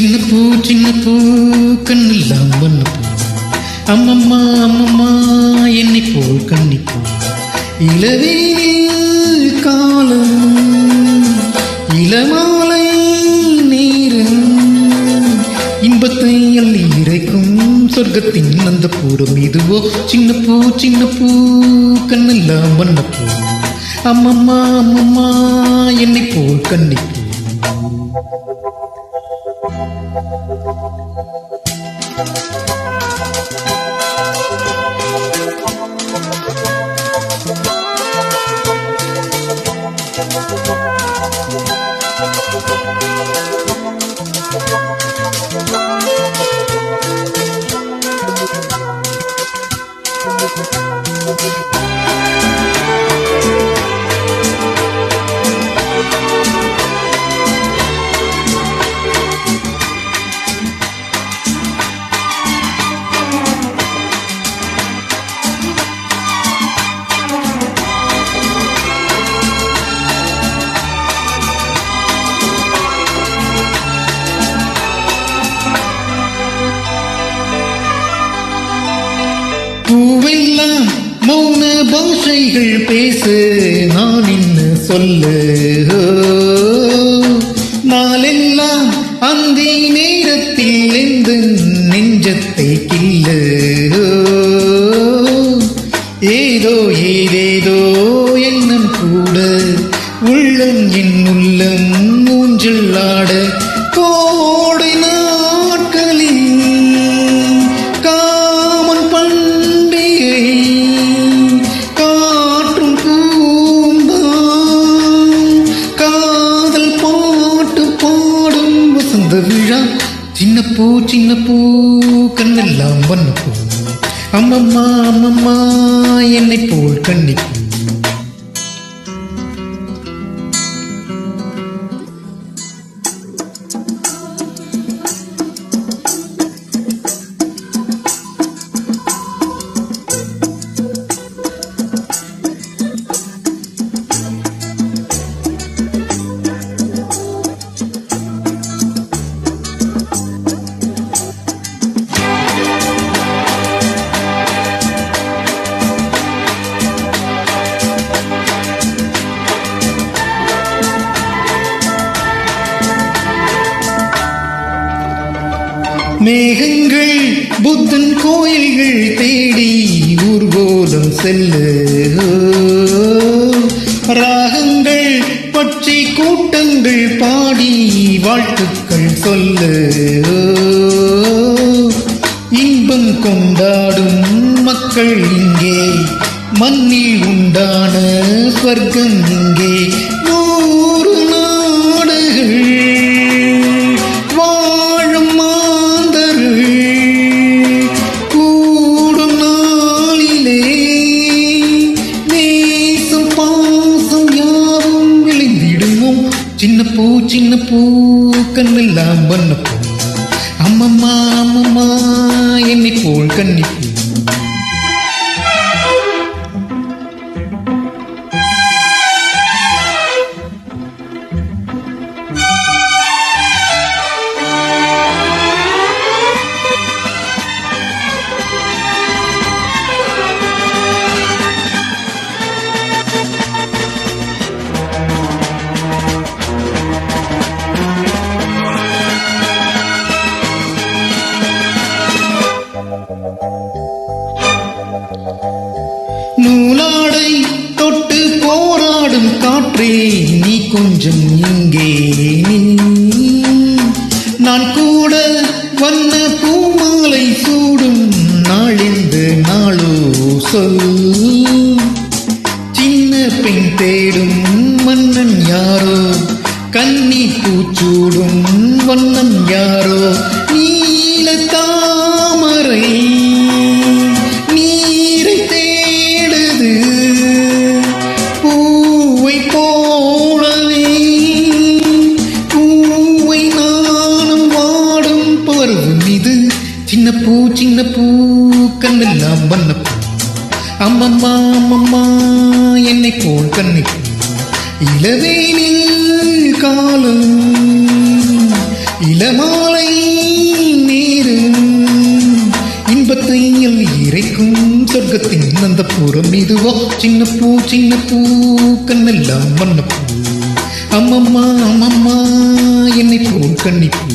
சின்ன பூ சின்ன பூ கண்ணெல்லாம் வண்ண பூ. அம்மம்மா அம்மம்மா என்னை போல் கண்ணிப்பூ இளவேனில் காலம் இளமாலை நேரம் இன்பத்தை அள்ளி இறைக்கும் சொர்க்கத்தின் அந்த பூரம் இதுவோ? சின்ன பூ சின்ன பூ கண்ணெல்லாம் வண்ண பூ. அம்மம்மா அம்மம்மா என்னை போல் கண்ணிப்பூ Thank பூவெல்லாம் மௌன பாஷைகள் பேசு நான் என்ன சொல்லு. நாளெல்லாம் அந்தி நேரத்தில் எந்த நெஞ்சத்தை கில்லு. ஏதோ ஏதேதோ எண்ணம் கூட உள்ளம் என் உள்ளம் மூஞ்சில் ஆட. கோடு சின்ன பூ கண்ணெல்லாம் வண்ண பூ அம்மம்மா அம்மம்மா என்னை போல் கண்ணிப்பூ மேகங்கள் புத்தன் கோயில்கள் தேடி ஊர்கோலம் செல்ல. ராகங்கள் பற்றி கூட்டங்கள் பாடி வாழ்த்துக்கள் சொல்ல. இன்பம் கொண்டாடும் மக்கள் இங்கே மண்ணில் உண்டான ஸ்வர்க்கம் இங்கே. சின்ன பூ சின்ன பூ கண்ணெல்லாம் வண்ண பூ அம்மம்மா அம்மம்மா என்னை போல் கண்ணி காற்றே நீ கொஞ்சம் இங்கே நான். கூட வந்த பூமாலை சூடும் நாளெந்த நாளோ சொல். சின்ன பெண் தேடும் மன்னன் யாரோ கன்னி பூச்சூடும் வண்ணம் யாரோ சின்ன பூ சின்ன பூ கண்ணெல்லாம் வண்ண பூ அம்மம்மா அம்மம்மா என்னை போல் கண்ணை இளவேனில் காலம் இளமாலை நேரம் இன்பத்தை இறைக்கும் சொர்க்கத்தின் அந்த புறம் இதுவோ. சின்ன பூ சின்ன பூ கண்ணெல்லாம் வண்ண பூ அம்மம்மா அம்மம்மா என்னை போல் கண்ணிப்பூ.